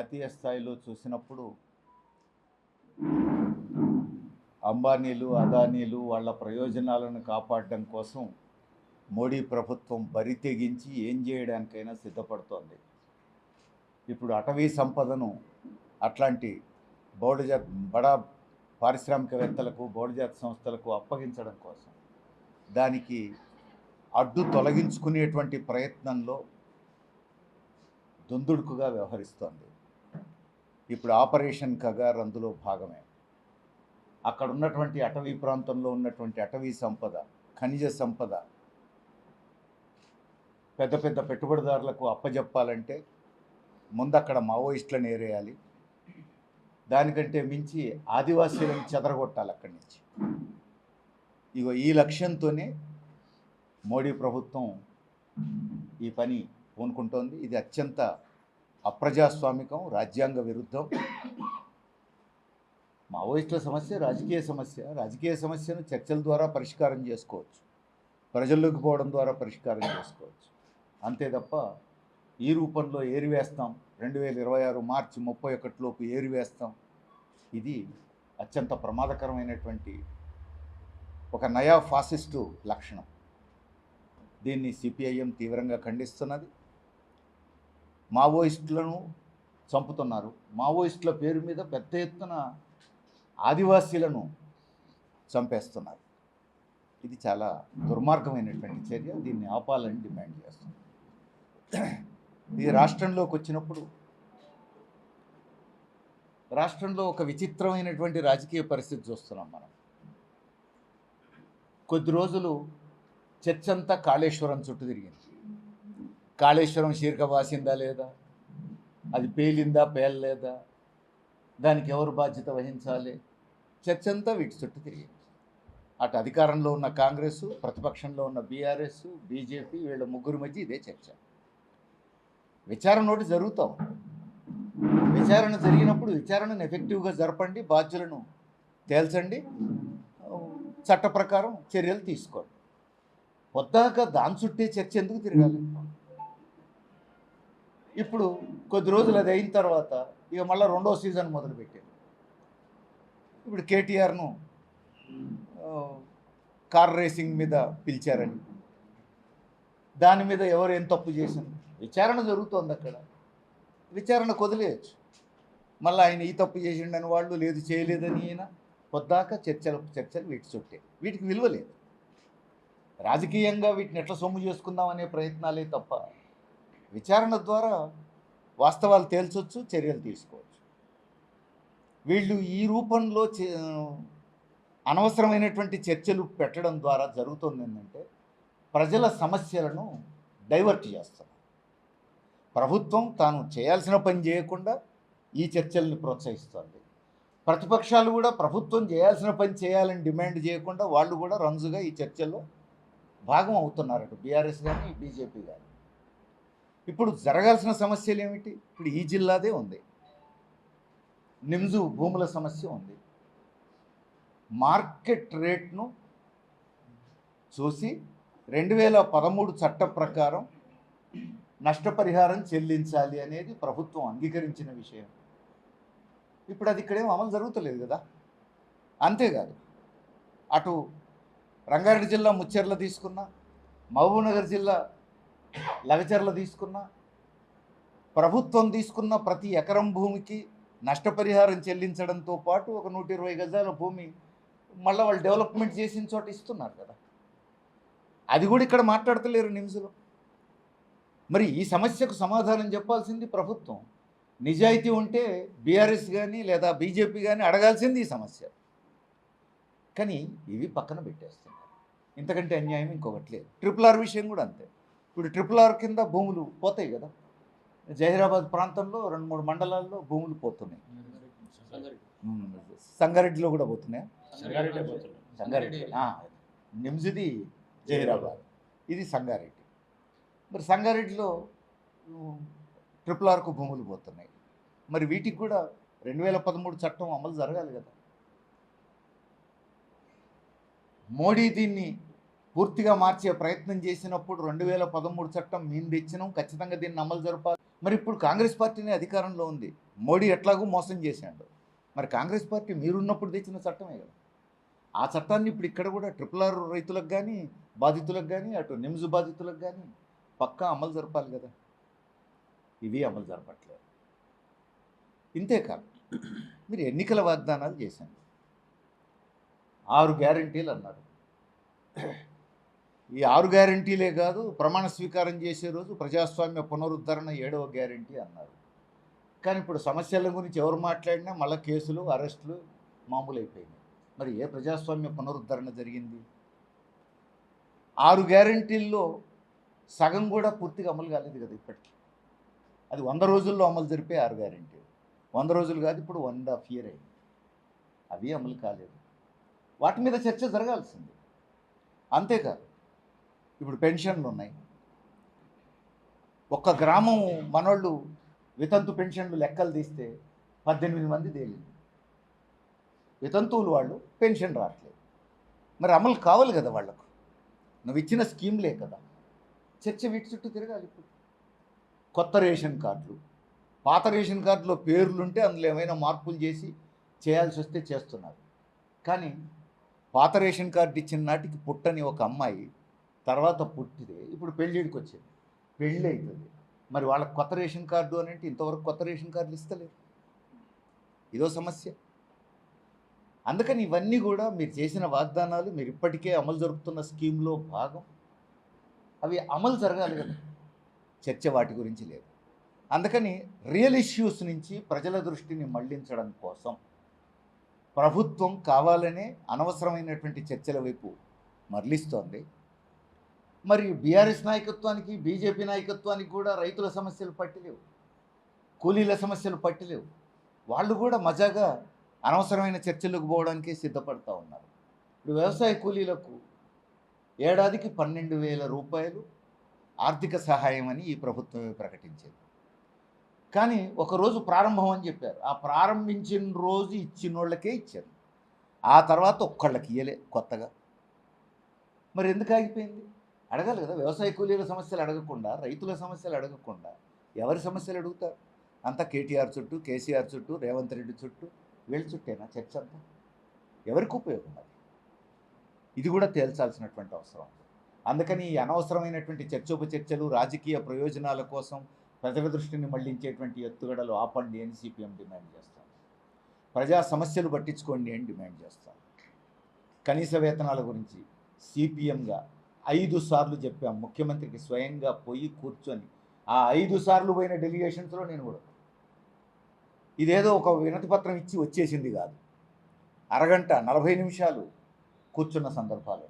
జాతీయ స్థాయిలో చూసినప్పుడు అంబానీలు అదానీలు వాళ్ళ ప్రయోజనాలను కాపాడడం కోసం మోడీ ప్రభుత్వం బరి తెగించి ఏం చేయడానికైనా సిద్ధపడుతోంది. ఇప్పుడు అటవీ సంపదను అట్లాంటి బౌడజాత్ బడా పారిశ్రామికవేత్తలకు బౌడజాతి సంస్థలకు అప్పగించడం కోసం దానికి అడ్డు తొలగించుకునేటువంటి ప్రయత్నంలో దుందుడుకుగా వ్యవహరిస్తోంది. ఇప్పుడు ఆపరేషన్ కగార్ అందులో భాగమే. అక్కడ ఉన్నటువంటి అటవీ ప్రాంతంలో ఉన్నటువంటి అటవీ సంపద ఖనిజ సంపద పెద్ద పెద్ద పెట్టుబడిదారులకు అప్పజెప్పాలంటే ముందు అక్కడ మావోయిస్టులను ఏరేయాలి. దానికంటే మించి ఆదివాసీలను చెదరగొట్టాలి అక్కడి నుంచి. ఇగో ఈ లక్ష్యంతోనే మోడీ ప్రభుత్వం ఈ పని పూనుకుంటోంది. ఇది అత్యంత అప్రజాస్వామికం రాజ్యాంగ విరుద్ధం. మావోయిస్టుల సమస్య రాజకీయ సమస్య. రాజకీయ సమస్యను చర్చల ద్వారా పరిష్కారం చేసుకోవచ్చు. ప్రజల్లోకి పోవడం ద్వారా పరిష్కారం చేసుకోవచ్చు. అంతే తప్ప ఈ రూపంలో ఏరివేస్తాం రెండు వేల ఇరవై ఆరు మార్చి ముప్పై ఒకటిలోపు ఏరివేస్తాం ఇది అత్యంత ప్రమాదకరమైనటువంటి ఒక నయా ఫాసిస్టు లక్షణం. దీన్ని సిపిఐఎం తీవ్రంగా ఖండిస్తున్నది. మావోయిస్టులను చంపుతున్నారు. మావోయిస్టుల పేరు మీద పెద్ద ఎత్తున ఆదివాసీలను చంపేస్తున్నారు. ఇది చాలా దుర్మార్గమైనటువంటి చర్య. దీన్ని ఆపాలని డిమాండ్ చేస్తుంది ఇది రాష్ట్రంలోకి వచ్చినప్పుడు రాష్ట్రంలో ఒక విచిత్రమైనటువంటి రాజకీయ పరిస్థితి చూస్తున్నాం మనం. కొద్ది రోజులు చర్చంతా కాళేశ్వరం చుట్టూ తిరిగింది. కాళేశ్వరం శీర్క వాసిందా లేదా? అది పేలిందా పేలలేదా? దానికి ఎవరు బాధ్యత వహించాలి? చర్చ అంతా వీటి చుట్టూ తిరిగింది. అటు అధికారంలో ఉన్న కాంగ్రెస్ ప్రతిపక్షంలో ఉన్న బీఆర్ఎస్ బీజేపీ వీళ్ళ ముగ్గురు మధ్య ఇదే చర్చ. విచారణ ఒకటి జరుగుతాం విచారణ జరిగినప్పుడు విచారణను ఎఫెక్టివ్గా జరపండి బాధ్యులను తేల్చండి చట్ట ప్రకారం చర్యలు తీసుకోండి. పొద్దాక దాని చుట్టే చర్చ ఎందుకు తిరగాలి? ఇప్పుడు కొద్ది రోజులు అది అయిన తర్వాత ఇక మళ్ళీ రెండో సీజన్ మొదలుపెట్టారు. ఇప్పుడు కేటీఆర్ను కార్ రేసింగ్ మీద పిలిచారని. దాని మీద ఎవరు ఏం తప్పు చేసింది విచారణ జరుగుతోంది అక్కడ. విచారణ కొదిలేయచ్చు. మళ్ళీ ఆయన ఈ తప్పు చేసిండని వాళ్ళు లేదు చేయలేదని ఈయన పొద్దాక చర్చలు చర్చలు వీటి చుట్టే. వీటికి విలువ లేదు. రాజకీయంగా వీటిని ఎట్లా సొమ్ము చేసుకుందాం అనే ప్రయత్నాలే తప్ప విచారణ ద్వారా వాస్తవాలు తేల్చొచ్చు చర్యలు తీసుకోవచ్చు. వీళ్ళు ఈ రూపంలో చే- అనవసరమైనటువంటి చర్చలు పెట్టడం ద్వారా జరుగుతుంది ఏంటంటే ప్రజల సమస్యలను డైవర్ట్ చేస్తారు ప్రభుత్వం తాను చేయాల్సిన పని చేయకుండా ఈ చర్చల్ని ప్రోత్సహిస్తుంది. ప్రతిపక్షాలు కూడా ప్రభుత్వం చేయాల్సిన పని చేయాలని డిమాండ్ చేయకుండా వాళ్ళు కూడా రంజుగా ఈ చర్చల్లో భాగం అవుతున్నారట. బీఆర్ఎస్ కానీ బీజేపీ కానీ ఇప్పుడు జరగాల్సిన సమస్యలు ఏమిటి? ఇప్పుడు ఈ జిల్లాదే ఉంది. నిమ్జు భూముల సమస్య ఉంది. మార్కెట్ రేట్ను చూసి రెండు వేల పదమూడు చట్ట ప్రకారం నష్టపరిహారం చెల్లించాలి అనేది ప్రభుత్వం అంగీకరించిన విషయం. ఇప్పుడు అది ఇక్కడేం అమలు జరుగుతలేదు కదా? అంతేకాదు అటు రంగారెడ్డి జిల్లా ముచ్చెర్ల తీసుకున్నా మహబూబ్నగర్ జిల్లా లగచర్ల తీసుకున్నా ప్రభుత్వం తీసుకున్న ప్రతి ఎకరం భూమికి నష్టపరిహారం చెల్లించడంతో పాటు ఒక నూట ఇరవై గజాల భూమి మళ్ళీ వాళ్ళు డెవలప్మెంట్ చేసిన చోట ఇస్తున్నారు కదా. అది కూడా ఇక్కడ మాట్లాడతలేరు నిమ్స్లో. మరి ఈ సమస్యకు సమాధానం చెప్పాల్సింది ప్రభుత్వం. నిజాయితీ ఉంటే బీఆర్ఎస్ కానీ లేదా బీజేపీ కానీ అడగాల్సింది ఈ సమస్య. కానీ ఇవి పక్కన పెట్టేస్తున్నారు. ఇంతకంటే అన్యాయం ఇంకొకటి లేదు. ట్రిపుల్ ఆర్ విషయం కూడా అంతే. ఇప్పుడు ట్రిపుల్ ఆర్ కింద భూములు పోతాయి కదా. జహీరాబాద్ ప్రాంతంలో రెండు మూడు మండలాల్లో భూములు పోతున్నాయి. సంగారెడ్డిలో కూడా పోతున్నాయి? సంగారెడ్డి. నిమ్జిది జహీరాబాద్. ఇది సంగారెడ్డి. మరి సంగారెడ్డిలో ట్రిపుల్ ఆర్కు భూములు పోతున్నాయి. మరి వీటికి కూడా రెండు వేల పదమూడు చట్టం అమలు జరగాలి కదా. మోడీ దీన్ని పూర్తిగా మార్చే ప్రయత్నం చేసినప్పుడు రెండు వేల పదమూడు చట్టం మేము తెచ్చినాం ఖచ్చితంగా దీన్ని అమలు జరపాలి. మరి ఇప్పుడు కాంగ్రెస్ పార్టీనే అధికారంలో ఉంది. మోడీ ఎట్లాగూ మోసం చేశాడు. మరి కాంగ్రెస్ పార్టీ మీరున్నప్పుడు తెచ్చిన చట్టమే కదా. ఆ చట్టాన్ని ఇప్పుడు ఇక్కడ కూడా ట్రిపుల్ ఆర్ రైతులకు కానీ బాధితులకు కానీ అటు నిమ్స్ బాధితులకు కానీ పక్కా అమలు జరపాలి కదా. ఇవి అమలు జరపట్లేదు. ఇంతే కాదు. మీరు ఎన్నికల వాగ్దానాలు చేశాను ఆరు గ్యారంటీలు అన్నారు. ఈ ఆరు గ్యారంటీలే కాదు ప్రమాణ స్వీకారం చేసే రోజు ప్రజాస్వామ్య పునరుద్ధరణ ఏడవ గ్యారంటీ అన్నారు. కానీ ఇప్పుడు సమస్యల గురించి ఎవరు మాట్లాడినా మళ్ళీ కేసులు అరెస్టులు మామూలు అయిపోయినాయి మరి ఏ ప్రజాస్వామ్య పునరుద్ధరణ జరిగింది? ఆరు గ్యారంటీల్లో సగం కూడా పూర్తిగా అమలు కాలేదు కదా ఇప్పటికీ. అది వంద రోజుల్లో అమలు జరిపే ఆరు గ్యారంటీ వంద రోజులు కాదు ఇప్పుడు వన్ అండ్ హాఫ్ ఇయర్ అయింది. అవి అమలు కాలేదు. వాటి మీద చర్చ జరగాల్సింది. అంతేకాదు ఇప్పుడు పెన్షన్లు ఉన్నాయి. ఒక్క గ్రామం మనోళ్ళు వితంతు పెన్షన్లు లెక్కలు తీస్తే పద్దెనిమిది మంది తేలింది. వితంతువులు వాళ్ళు పెన్షన్ రావట్లేదు మరి అమలు కావాలి కదా వాళ్ళకు. నువ్వు ఇచ్చిన స్కీమ్లే కదా. చర్చ వీటి చుట్టూ తిరగాలి ఇప్పుడు. కొత్త రేషన్ కార్డులు. పాత రేషన్ కార్డులో పేర్లుంటే అందులో ఏమైనా మార్పులు చేసి చేయాల్సి వస్తే చేస్తున్నారు. కానీ పాత రేషన్ కార్డు ఇచ్చిన నాటికి పుట్టని ఒక అమ్మాయి తర్వాత పుట్టితే ఇప్పుడు పెళ్ళిడికి వచ్చింది. పెళ్ళి అవుతుంది మరి వాళ్ళకి కొత్త రేషన్ కార్డు అని అంటే ఇంతవరకు కొత్త రేషన్ కార్డులు ఇస్తలేరు. ఇదో సమస్య. అందుకని ఇవన్నీ కూడా మీరు చేసిన వాగ్దానాలు మీరు ఇప్పటికే అమలు జరుపుతున్న స్కీమ్లో భాగం. అవి అమలు జరగాలి కదా. చర్చ వాటి గురించి లేదు. అందుకని రియల్ ఇష్యూస్ నుంచి ప్రజల దృష్టిని మళ్ళించడం కోసం ప్రభుత్వం కావాలనే అనవసరమైనటువంటి చర్చల వైపు మరలిస్తోంది. మరి బీఆర్ఎస్ నాయకత్వానికి బీజేపీ నాయకత్వానికి కూడా రైతుల సమస్యలు పట్టలేవు. కూలీల సమస్యలు పట్టలేవు. వాళ్ళు కూడా మజాగా అనవసరమైన చర్చలకు పోవడానికి సిద్ధపడతా ఉన్నారు. ఇప్పుడు వ్యవసాయ కూలీలకు ఏడాదికి పన్నెండు వేల రూపాయలు ఆర్థిక సహాయం అని ఈ ప్రభుత్వమే ప్రకటించింది. కానీ ఒకరోజు ప్రారంభం అని చెప్పారు. ఆ ప్రారంభించిన రోజు ఇచ్చిన వాళ్ళకే ఇచ్చారు. ఆ తర్వాత ఒక్కళ్ళకి ఇయ్యలే కొత్తగా. మరి ఎందుకు ఆగిపోయింది? అడగాలి కదా. వ్యవసాయ కూలీల సమస్యలు అడగకుండా రైతుల సమస్యలు అడగకుండా ఎవరి సమస్యలు అడుగుతారు? అంతా కేటీఆర్ చుట్టూ కేసీఆర్ చుట్టూ రేవంత్ రెడ్డి చుట్టూ వీళ్ళ చుట్టేనా చర్చ అంతా? ఎవరికి ఉపయోగం అది? ఇది కూడా తేల్చాల్సినటువంటి అవసరం అందుకని ఈ అనవసరమైనటువంటి చర్చోపచర్చలు రాజకీయ ప్రయోజనాల కోసం ప్రజల దృష్టిని మళ్ళించేటువంటి ఎత్తుగడలు ఆపండి అని సిపిఎం డిమాండ్ చేస్తాం ప్రజా సమస్యలు పట్టించుకోండి అని డిమాండ్ చేస్తాం కనీస వేతనాల గురించి సిపిఎంగా ఐదు సార్లు చెప్పాం ముఖ్యమంత్రికి స్వయంగా పోయి కూర్చొని. ఆ ఐదు సార్లు పోయిన డెలిగేషన్స్లో నేను కూడా. ఇదేదో ఒక వినతి పత్రం ఇచ్చి వచ్చేసింది కాదు. అరగంట నలభై నిమిషాలు కూర్చున్న సందర్భాలు.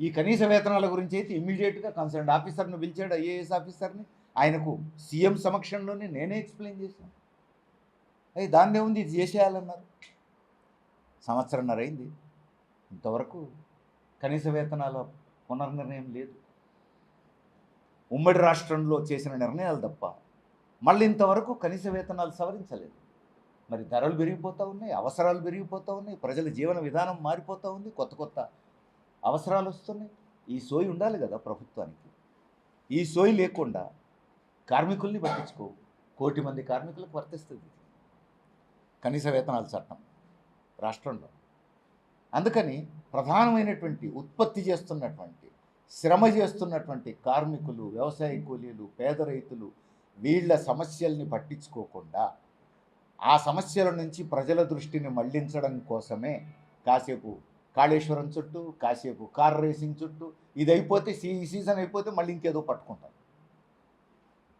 ఈ కనీస వేతనాల గురించి అయితే ఇమ్మీడియట్గా కన్సర్న్ ఆఫీసర్ను పిలిచాడు ఐఏఎస్ ఆఫీసర్ని ఆయనకు సీఎం సమక్షంలోనే నేనే ఎక్స్ప్లెయిన్ చేశాను. అయ్యి దాన్నే ఉంది ఇది చేసేయాలన్నారు. సంవత్సరంన్నర అయింది. ఇంతవరకు కనీస వేతనాల పునర్నిర్ణయం లేదు. ఉమ్మడి రాష్ట్రంలో చేసిన నిర్ణయాలు తప్ప మళ్ళీ ఇంతవరకు కనీస వేతనాలు సవరించలేదు. మరి ధరలు పెరిగిపోతూ ఉన్నాయి అవసరాలు పెరిగిపోతూ ఉన్నాయి ప్రజల జీవన విధానం మారిపోతూ ఉంది కొత్త కొత్త అవసరాలు వస్తున్నాయి. ఈ సోయి ఉండాలి కదా ప్రభుత్వానికి. ఈ సోయి లేకుండా కార్మికుల్ని పట్టించుకో కోటి మంది కార్మికులకు వర్తిస్తుంది. కనీస వేతనాల చట్టం రాష్ట్రంలో. అందుకని ప్రధానమైనటువంటి ఉత్పత్తి చేస్తున్నటువంటి శ్రమ చేస్తున్నటువంటి కార్మికులు వ్యవసాయ కూలీలు పేద రైతులు వీళ్ళ సమస్యల్ని పట్టించుకోకుండా ఆ సమస్యల నుంచి ప్రజల దృష్టిని మళ్ళించడం కోసమే కాసేపు కాళేశ్వరం చుట్టూ కాసేపు కార్ రేసింగ్ చుట్టూ ఇది అయిపోతే సీ ఈ సీజన్ అయిపోతే మళ్ళీ ఇంకేదో పట్టుకుంటారు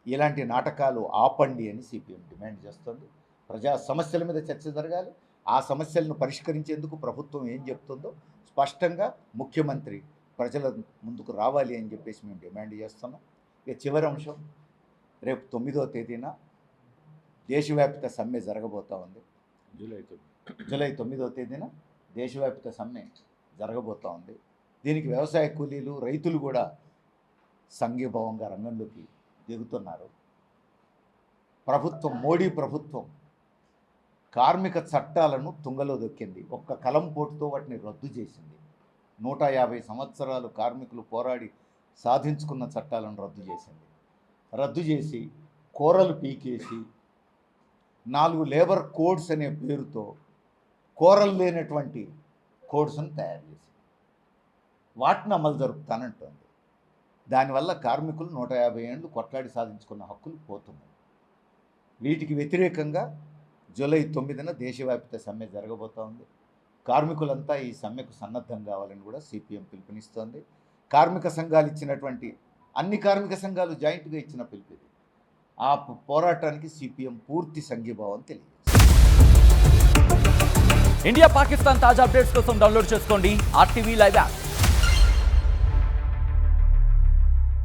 ఇలాంటి నాటకాలు ఆపండి అని సిపిఎం డిమాండ్ చేస్తుంది. ప్రజా సమస్యల మీద చర్చ జరగాలి. ఆ సమస్యలను పరిష్కరించేందుకు ప్రభుత్వం ఏం చెప్తుందో స్పష్టంగా ముఖ్యమంత్రి ప్రజల ముందుకు రావాలి అని చెప్పేసి మేము డిమాండ్ చేస్తున్నాం. ఇక చివరి అంశం రేపు తొమ్మిదో తేదీన దేశవ్యాప్త సమ్మె జరగబోతా ఉంది. జూలై తొమ్మిది. జూలై తొమ్మిదో తేదీన దేశవ్యాప్త సమ్మె జరగబోతా ఉంది. దీనికి వ్యవసాయ కూలీలు రైతులు కూడా సంఘీభావంగా రంగంలోకి దిగుతున్నారు. ప్రభుత్వం మోడీ ప్రభుత్వం కార్మిక చట్టాలను తుంగలో దొక్కింది. ఒక్క కలం పోటుతో వాటిని రద్దు చేసింది. నూట యాభై సంవత్సరాలు కార్మికులు పోరాడి సాధించుకున్న చట్టాలను రద్దు చేసింది. రద్దు చేసి కూరలు పీకేసి నాలుగు లేబర్ కోడ్స్ అనే పేరుతో కూరలు లేనటువంటి కోడ్స్ను తయారు చేసింది. వాటిని అమలు జరుపుతానంటోంది. దానివల్ల కార్మికులు నూట యాభై ఏళ్ళు కొట్లాడి సాధించుకున్న హక్కులు పోతున్నాయి. వీటికి వ్యతిరేకంగా జూలై తొమ్మిదిన దేశవ్యాప్త సమ్మె జరగబోతోంది. కార్మికులంతా ఈ సమ్మెకు సన్నద్ధం కావాలని కూడా సిపిఎం పిలుపునిస్తోంది. కార్మిక సంఘాలు ఇచ్చినటువంటి అన్ని కార్మిక సంఘాలు జాయింట్గా ఇచ్చిన పిలుపు ఇది. ఆ పోరాటానికి సిపిఎం పూర్తి సంఘీభావం తెలియజేస్తుంది. ఇండియా పాకిస్తాన్ తాజా అప్డేట్స్ కోసం డౌన్లోడ్ చేసుకోండి ఆర్టీవీ లైవ్ యాప్.